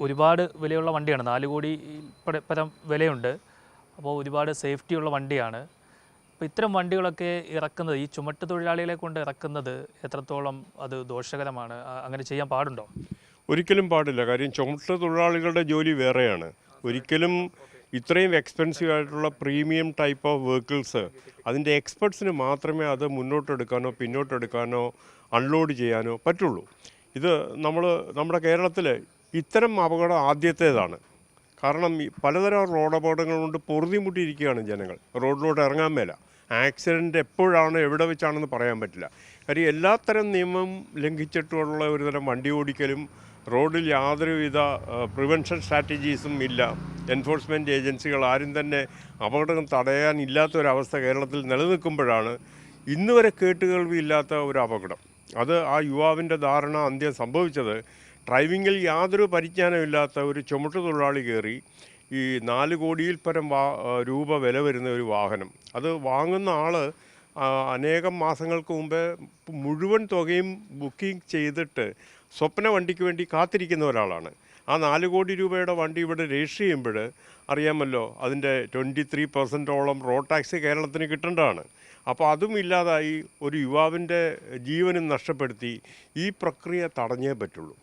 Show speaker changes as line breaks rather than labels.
ഒരുപാട് വിലയുള്ള വണ്ടിയാണ്. നാല് കോടി പര- വിലയുണ്ട്. അപ്പോൾ ഒരുപാട് സേഫ്റ്റിയുള്ള വണ്ടിയാണ്. അപ്പോൾ ഇത്തരം വണ്ടികളൊക്കെ ഇറക്കുന്നത് ഈ ചുമട്ട് തൊഴിലാളികളെ കൊണ്ട് ഇറക്കുന്നത് എത്രത്തോളം അത് ദോഷകരമാണ്? അങ്ങനെ ചെയ്യാൻ പാടുണ്ടോ?
ഒരിക്കലും പാടില്ല. കാര്യം ചുമട്ട് തൊഴിലാളികളുടെ ജോലി വേറെയാണ്. ഒരിക്കലും ഇത്രയും എക്സ്പെൻസീവ് ആയിട്ടുള്ള പ്രീമിയം ടൈപ്പ് ഓഫ് വെഹിക്കിൾസ് അതിന്റെ എക്സ്പെർട്സിന് മാത്രമേ അത് മുന്നോട്ടെടുക്കാനോ പിന്നോട്ടെടുക്കാനോ അൺലോഡ് ചെയ്യാനോ പറ്റുള്ളൂ. ഇത് നമ്മൾ നമ്മുടെ കേരളത്തിൽ ഇത്തരം അപകടം ആദ്യത്തേതാണ്. കാരണം പലതരം റോഡ് അപകടങ്ങൾ കൊണ്ട് പൊറുതിമുട്ടിയിരിക്കുകയാണ് ജനങ്ങൾ. റോഡിലോട്ട് ഇറങ്ങാൻ മേല. ആക്സിഡന്റ് എപ്പോഴാണ് എവിടെ വെച്ചാണെന്ന് പറയാൻ പറ്റില്ല. കാര്യം എല്ലാത്തരം നിയമം ലംഘിച്ചിട്ടുള്ള ഒരുതരം വണ്ടി ഓടിക്കലും റോഡിൽ യാതൊരുവിധ പ്രിവെൻഷൻ സ്ട്രാറ്റജീസും ഇല്ല. എൻഫോഴ്സ്മെന്റ് ഏജൻസികൾ ആരും തന്നെ അപകടം തടയാനില്ലാത്ത ഒരവസ്ഥ കേരളത്തിൽ നിലനിൽക്കുമ്പോഴാണ് ഇന്നുവരെ കേട്ടുകേൾവിയില്ലാത്ത ഒരു അപകടം. അത് ആ യുവാവിന്റെ ധാരണ അന്ത്യം സംഭവിച്ചത് ഡ്രൈവിങ്ങിൽ യാതൊരു പരിജ്ഞാനമില്ലാത്ത ഒരു ചുമട്ടു തൊഴിലാളി കയറി ഈ നാല് കോടിയിൽ പരം വാ രൂപ വില വരുന്ന ഒരു വാഹനം. അത് വാങ്ങുന്ന ആൾ അനേകം മാസങ്ങൾക്ക് മുമ്പേ മുഴുവൻ തുകയും ബുക്കിംഗ് ചെയ്തിട്ട് സ്വപ്ന വണ്ടിക്ക് വേണ്ടി കാത്തിരിക്കുന്ന ഒരാളാണ്. ആ നാല് കോടി രൂപയുടെ വണ്ടി ഇവിടെ രജിസ്റ്റർ ചെയ്യുമ്പോൾ അറിയാമല്ലോ അതിന്റെ ട്വന്റി ത്രീ പെർസെന്റോളം റോഡ് ടാക്സ് കേരളത്തിന് കിട്ടേണ്ടതാണ്. അപ്പോൾ അതും ഇല്ലാതായി ഒരു യുവാവിന്റെ ജീവനും നഷ്ടപ്പെടുത്തി ഈ പ്രക്രിയ തടഞ്ഞേ പറ്റുള്ളൂ.